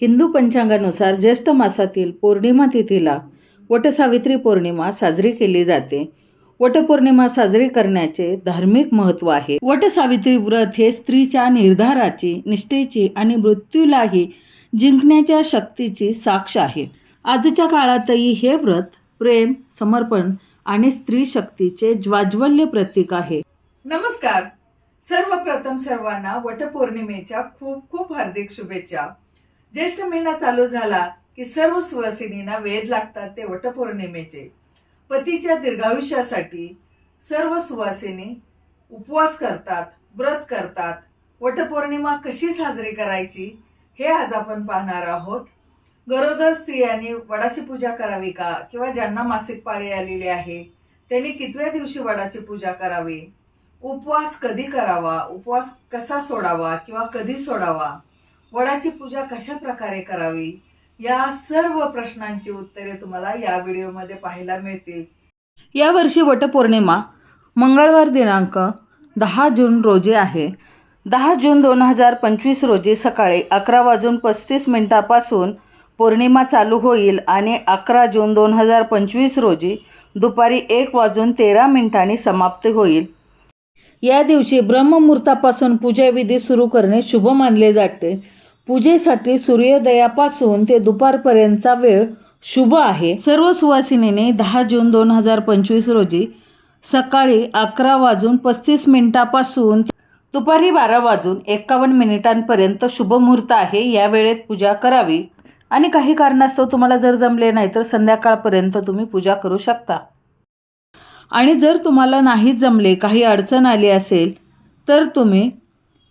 हिंदू पंचांगानुसार ज्येष्ठ मासातील पौर्णिमा तिथीला वटसावित्री पौर्णिमा साजरी केली जाते. वटपौर्णिमा साजरी करण्याचे धार्मिक महत्त्व आहे. वटसावित्री व्रत हे स्त्रीच्या निर्धाराची निष्ठेची आणि मृत्यूलाही जिंकण्याच्या शक्तीची साक्ष आहे. आजच्या काळातही हे व्रत प्रेम समर्पण आणि स्त्री शक्तीचे ज्वाज्वल्य प्रतीक आहे. नमस्कार. सर्वप्रथम सर्वांना वटपौर्णिमेच्या खूप खूप हार्दिक शुभेच्छा. ज्येष्ठ महिना चालू झाला की सर्व सुवासिनींना वेध लागतात ते वटपौर्णिमेचे. पतीच्या दीर्घायुष्यासाठी सर्व सुवासिनी उपवास करतात व्रत करतात. वटपौर्णिमा कशी साजरी करायची हे आज आपण पाहणार आहोत. गरोदर स्त्रियांनी वडाची पूजा करावी का? किंवा ज्यांना मासिक पाळी आलेली आहे त्यांनी कितव्या दिवशी वडाची पूजा करावी? उपवास कधी करावा? उपवास कसा सोडावा? किंवा कधी सोडावा? वडाची पूजा कशा प्रकारे करावी? या सर्व प्रश्नांची उत्तरे तुम्हाला या व्हिडिओमध्ये पाहायला मिळतील. यावर्षी वटपौर्णिमा मंगळवार दिनांक दहा जून रोजी आहे. दहा जून दोन हजार पंचवीस रोजी सकाळी अकरा वाजून पस्तीस मिनिटापासून पौर्णिमा चालू होईल आणि अकरा जून दोन हजार पंचवीस रोजी दुपारी एक वाजून तेरा मिनिटांनी समाप्त होईल. या दिवशी ब्रह्ममुहूर्तापासून पूजाविधी सुरू करणे शुभ मानले जाते. पूजेसाठी सूर्योदयापासून ते दुपारपर्यंतचा वेळ शुभ आहे. सर्व सुवासिनीने दहा जून दोन हजार पंचवीस रोजी सकाळी अकरा वाजून पस्तीस मिनिटापासून दुपारी बारा वाजून एकावन्न मिनिटांपर्यंत शुभ मुहूर्त आहे. या वेळेत पूजा करावी. आणि काही कारणास्तव तुम्हाला जर जमले नाही तर संध्याकाळपर्यंत तुम्ही पूजा करू शकता. आणि जर तुम्हाला नाहीच जमले काही अडचण आली असेल तर तुम्ही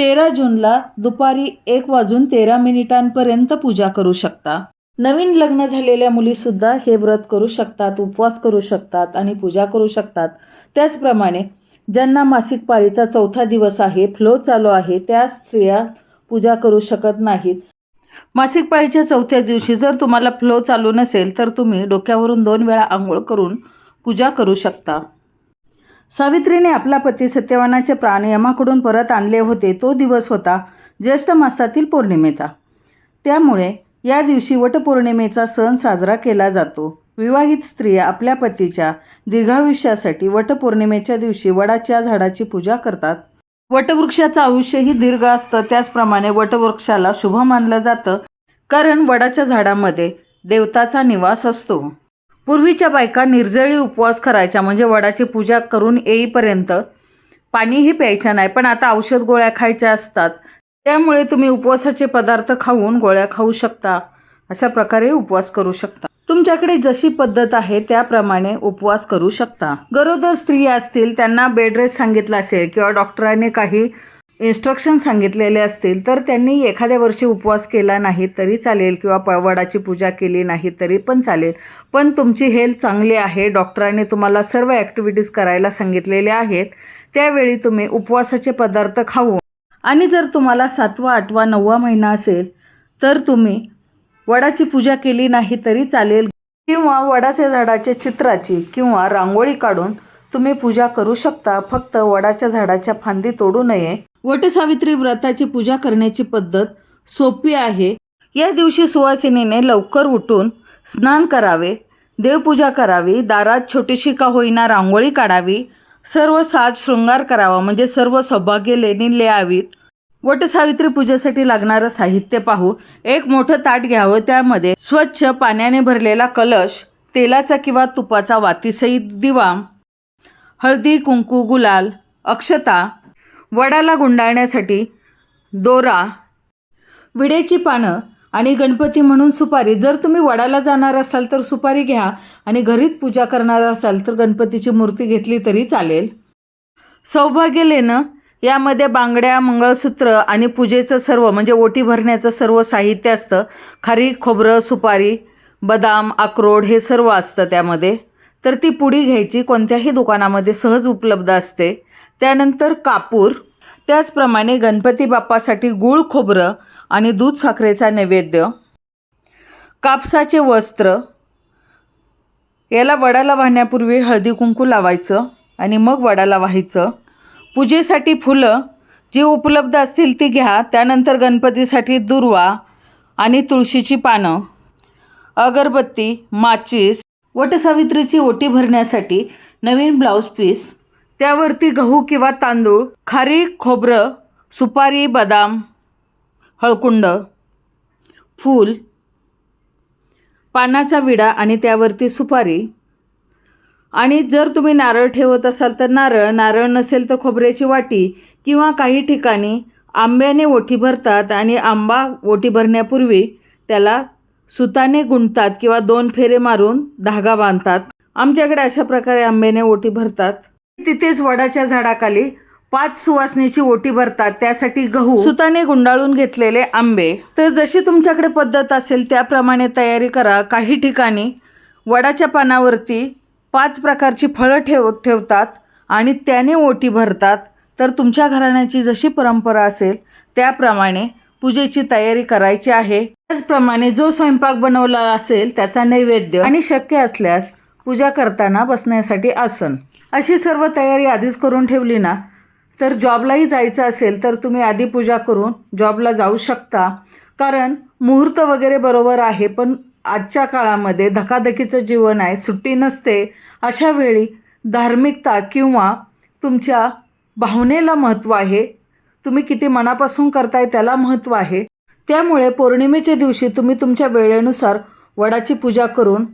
तेरा जूनला दुपारी एक वाजून तेरा मिनिटांपर्यंत पूजा करू शकता. नवीन लग्न झालेल्या मुलीसुद्धा हे व्रत करू शकतात उपवास करू शकतात आणि पूजा करू शकतात. त्याचप्रमाणे ज्यांना मासिक पाळीचा चौथा दिवस आहे फ्लो चालू आहे त्या स्त्रिया पूजा करू शकत नाहीत. मासिक पाळीच्या चौथ्या दिवशी जर तुम्हाला फ्लो चालू नसेल तर तुम्ही डोक्यावरून दोन वेळा आंघोळ करून पूजा करू शकता. सावित्रीने आपला पती सत्यवानाचे प्राण यमाकडून परत आणले होते तो दिवस होता ज्येष्ठ मासातील पौर्णिमेचा. त्यामुळे या दिवशी वटपौर्णिमेचा सण साजरा केला जातो. विवाहित स्त्रिया आपल्या पतीच्या दीर्घायुष्यासाठी वटपौर्णिमेच्या दिवशी वडाच्या झाडाची पूजा करतात. वटवृक्षाचं आयुष्यही दीर्घ असतं त्याचप्रमाणे वटवृक्षाला शुभ मानलं जातं कारण वडाच्या झाडामध्ये देवताचा निवास असतो. पूर्वीच्या बायका निर्जळी उपवास करायच्या म्हणजे वडाची पूजा करून येईपर्यंत पाणीही प्यायचं नाही. पण आता औषध गोळ्या खायच्या असतात. त्यामुळे तुम्ही उपवासाचे पदार्थ खाऊन गोळ्या खाऊ शकता. अशा प्रकारे उपवास करू शकता. तुमच्याकडे जशी पद्धत आहे त्याप्रमाणे उपवास करू शकता. गरोदर स्त्रिया असतील त्यांना बेड रेस्ट सांगितला असेल किंवा डॉक्टरांनी काही इन्स्ट्रक्शन सांगितलेले असतील तर त्यांनी एखाद्या वर्षी उपवास केला नाही तरी चालेल किंवा पळवडाची पूजा केली नाही तरी पण चालेल. पण तुमची हेल्थ चांगली आहे डॉक्टरांनी तुम्हाला सर्व ॲक्टिव्हिटीज करायला सांगितलेल्या आहेत त्यावेळी तुम्ही उपवासाचे पदार्थ खाऊ. आणि जर तुम्हाला सातवा आठवा नववा महिना असेल तर तुम्ही वडाची पूजा केली नाही तरी चालेल किंवा वडाच्या झाडाच्या चित्राची किंवा रांगोळी काढून तुम्ही पूजा करू शकता फक्त वडाच्या झाडाच्या फांदी तोडू नये. वटसावित्री व्रताची पूजा करण्याची पद्धत सोपी आहे. या दिवशी सुवासिनीने लवकर उठून स्नान करावे देवपूजा करावी दारात छोटीशी का होईना रांगोळी काढावी सर्व साज शृंगार करावा म्हणजे सर्व सौभाग्य लेणी लिहावीत. वटसावित्री पूजेसाठी लागणारं साहित्य पाहू एक मोठं ताट घ्यावं त्यामध्ये स्वच्छ पाण्याने भरलेला कलश तेलाचा किंवा तुपाचा वातीसहित दिवा हळदी कुंकू गुलाल अक्षता वडाला गुंडाळण्यासाठी दोरा विड्याची पानं आणि गणपती म्हणून सुपारी. जर तुम्ही वडाला जाणार असाल तर सुपारी घ्या आणि घरीच पूजा करणार असाल तर गणपतीची मूर्ती घेतली तरी चालेल. सौभाग्य लेणं यामध्ये बांगड्या मंगळसूत्र आणि पूजेचं सर्व म्हणजे ओटी भरण्याचं सर्व साहित्य असतं. खारी खोबरं सुपारी बदाम अक्रोड हे सर्व असतं त्यामध्ये. तर ती पुडी घ्यायची कोणत्याही दुकानामध्ये सहज उपलब्ध असते. त्यानंतर कापूर. त्याचप्रमाणे गणपती बाप्पासाठी गूळ खोबरं आणि दूध साखरेचा नैवेद्य. कापसाचे वस्त्र. याला वडाला वाहण्यापूर्वी हळदी कुंकू लावायचं आणि मग वडाला वाहायचं. पूजेसाठी फुलं. जी उपलब्ध असतील ती घ्या. त्यानंतर गणपतीसाठी दुर्वा आणि तुळशीची पानं. अगरबत्ती माचीस वटसावित्रीची ओटी भरण्यासाठी नवीन ब्लाऊज पीस त्यावरती गहू किंवा तांदूळ खारी खोबरं सुपारी बदाम हळकुंड फूल पानाचा विडा आणि त्यावरती सुपारी. आणि जर तुम्ही नारळ ठेवत असाल तर नारळ नारळ नसेल तर खोबऱ्याची वाटी किंवा काही ठिकाणी आंब्याने ओटी भरतात आणि आंबा ओटी भरण्यापूर्वी त्याला सुताने गुंडतात किंवा दोन फेरे मारून धागा बांधतात. आमच्याकडे अशा प्रकारे आंब्याने ओटी भरतात. तिथेच वडाच्या झाडाखाली पाच सुवासनीची ओटी भरतात. त्यासाठी गहू सुताने गुंडाळून घेतलेले आंबे. तर जशी तुमच्याकडे पद्धत असेल त्याप्रमाणे तयारी करा. काही ठिकाणी वडाच्या पानावरती पाच प्रकारची फळं ठेव ठेवतात आणि त्याने ओटी भरतात. तर तुमच्या घराण्याची जशी परंपरा असेल त्याप्रमाणे पूजेची तयारी करायची आहे. त्याचप्रमाणे जो स्वयंपाक बनवला असेल त्याचा नैवेद्य आणि शक्य असल्यास पूजा करताना बसण्यासाठी आसन. अशी सर्व तयारी आधीच करून ठेवली ना? तर जॉबलाही जायचं असेल तर तुम्ही आधी पूजा करून जॉबला जाऊ शकता. कारण मुहूर्त वगैरे बरोबर आहे पण आजच्या काळामध्ये धकाधकीचं जीवन आहे सुट्टी नसते. अशा वेळी धार्मिकता किंवा तुमच्या भावनेला महत्त्व आहे. तुम्ही किती मनापासून करताय त्याला महत्त्व आहे. त्यामुळे पौर्णिमेच्या दिवशी तुम्ही तुमच्या वेळेनुसार वडाची पूजा करून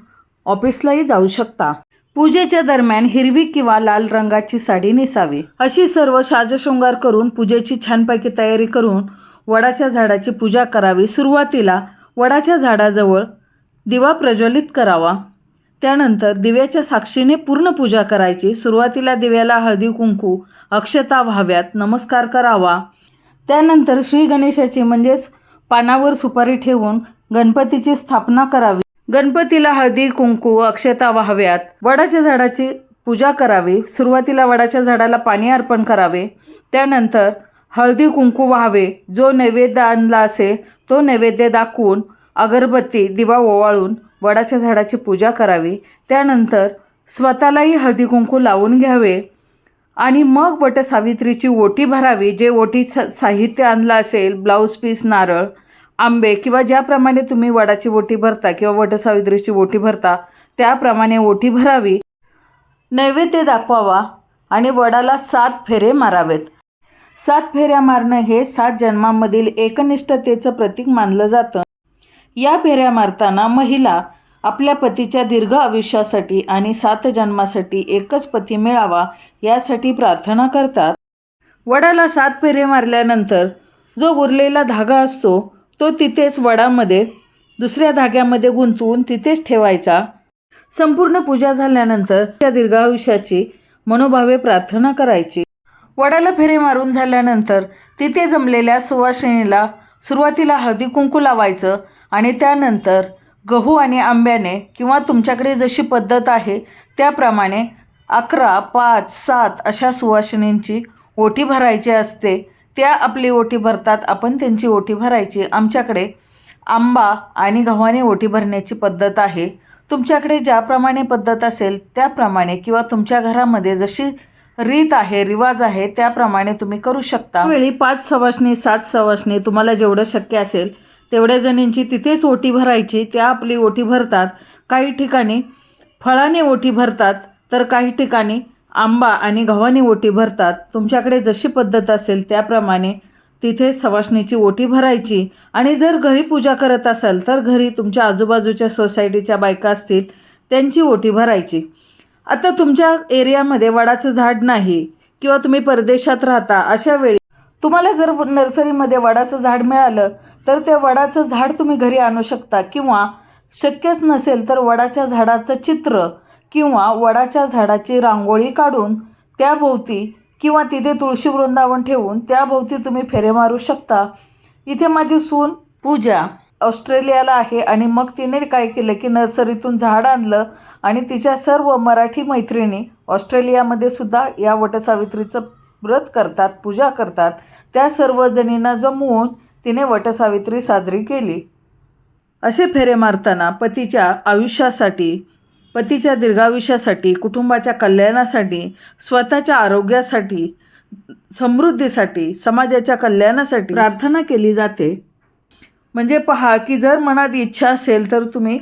ऑफिसलाही जाऊ शकता. पूजेच्या दरम्यान हिरवी किंवा लाल रंगाची साडी नेसावी. अशी सर्व साजशृंगार करून पूजेची छानपैकी तयारी करून वडाच्या झाडाची पूजा करावी. सुरुवातीला वडाच्या झाडाजवळ दिवा प्रज्वलित करावा. त्यानंतर दिव्याच्या साक्षीने पूर्ण पूजा करायची. सुरुवातीला दिव्याला हळदी कुंकू अक्षता व्हाव्यात नमस्कार करावा. त्यानंतर श्री गणेशाची म्हणजेच पानावर सुपारी ठेवून गणपतीची स्थापना करावी. गणपतीला हळदी कुंकू अक्षता व्हाव्यात. वडाच्या झाडाची पूजा करावी. सुरुवातीला वडाच्या झाडाला पाणी अर्पण करावे. त्यानंतर हळदी कुंकू व्हावे. जो नैवेद्य आणला असेल तो नैवेद्य दाखवून अगरबत्ती दिवा ओवाळून वडाच्या झाडाची पूजा करावी. त्यानंतर स्वतःलाही हळदी कुंकू लावून घ्यावे. आणि मग वटसावित्रीची ओटी भरावी जे ओटी साहित्य आणलं असेल ब्लाऊज पीस नारळ आंबे किंवा ज्याप्रमाणे तुम्ही वडाची ओटी भरता किंवा वटसावित्रीची ओटी भरता त्याप्रमाणे ओटी भरावी. नैवेद्य दाखवावा आणि वडाला सात फेरे मारावेत. सात फेऱ्या मारणं हे सात जन्मांमधील एकनिष्ठतेचं प्रतीक मानलं जातं. या फेऱ्या मारताना महिला आपल्या पतीच्या दीर्घ आयुष्यासाठी आणि सात जन्मासाठी एकच पती मिळावा यासाठी प्रार्थना करतात. वडाला सात फेरे मारल्यानंतर जो उरलेला धागा असतो तो तिथेच वडामध्ये दुसऱ्या धाग्यामध्ये गुंतवून तिथेच ठेवायचा. संपूर्ण पूजा झाल्यानंतर त्या दीर्घायुष्याची मनोभावे प्रार्थना करायची. वडाला फेरे मारून झाल्यानंतर तिथे जमलेल्या सुवासिनीला सुरुवातीला हळदी कुंकू लावायचं आणि त्यानंतर गहू आणि आंब्याने किंवा तुमच्याकडे जशी पद्धत आहे त्याप्रमाणे अकरा पाच सात अशा सुवासिनींची ओटी भरायची असते. त्या आपली ओटी भरतात. आपण त्यांची ओटी भरायची. आमच्याकडे आंबा आणि गव्हाने ओटी भरण्याची पद्धत आहे. तुमच्याकडे ज्याप्रमाणे पद्धत असेल त्याप्रमाणे किंवा तुमच्या घरामध्ये जशी रीत आहे रिवाज आहे त्याप्रमाणे तुम्ही करू शकता. वेळी पाच सवासणी सात सवासणी तुम्हाला जेवढं शक्य असेल तेवढ्या जणींची तिथेच ओटी भरायची त्या आपली ओटी भरतात. काही ठिकाणी फळाने ओटी भरतात तर काही ठिकाणी आंबा आणि गव्हाने ओटी भरतात. तुमच्याकडे जशी पद्धत असेल त्याप्रमाणे तिथे सवासणीची ओटी भरायची. आणि जर घरी पूजा करत असाल तर घरी तुमच्या आजूबाजूच्या सोसायटीच्या बायका असतील त्यांची ओटी भरायची. आता तुमच्या एरियामध्ये वडाचं झाड नाही किंवा तुम्ही परदेशात राहता अशा वेळी तुम्हाला जर नर्सरीमध्ये वडाचं झाड मिळालं तर ते वडाचं झाड तुम्ही घरी आणू शकता. किंवा शक्यच नसेल तर वडाच्या झाडाचं चित्र किंवा वडाच्या झाडाची रांगोळी काढून त्याभोवती किंवा तिथे तुळशी वृंदावन ठेवून त्याभोवती तुम्ही फेरे मारू शकता. इथे माझी सून पूजा ऑस्ट्रेलियाला आहे आणि मग तिने काय केलं की नर्सरीतून झाड आणलं आणि तिच्या सर्व मराठी मैत्रिणी ऑस्ट्रेलियामध्ये सुद्धा या वटसावित्रीचं व्रत करतात पूजा करतात त्या सर्व जणींना जमवून तिने वटसावित्री साजरी केली. असे फेरे मारताना पतीच्या आयुष्यासाठी पतीच्या दीर्घायुष्यासाठी कुटुंबाच्या कल्याणासाठी स्वतःच्या आरोग्यासाठी समृद्धीसाठी समाजाच्या कल्याणासाठी प्रार्थना केली जाते. म्हणजे पहा की जर मनात इच्छा असेल तर तुम्ही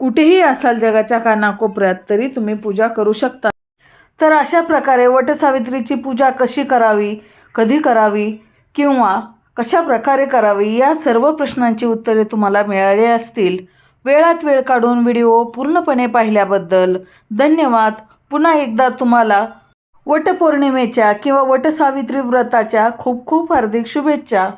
कुठेही असाल जगाच्या कानाकोपऱ्यात तरी तुम्ही पूजा करू शकता. तर अशा प्रकारे वटसावित्रीची पूजा कशी करावी कधी करावी किंवा कशा प्रकारे करावी या सर्व प्रश्नांची उत्तरे तुम्हाला मिळाली असतील. वेळात वेळ काढून व्हिडिओ पूर्णपणे पाहिल्याबद्दल धन्यवाद. पुन्हा एकदा तुम्हाला वटपौर्णिमेच्या किंवा वटसावित्री व्रताच्या खूप खूप हार्दिक शुभेच्छा.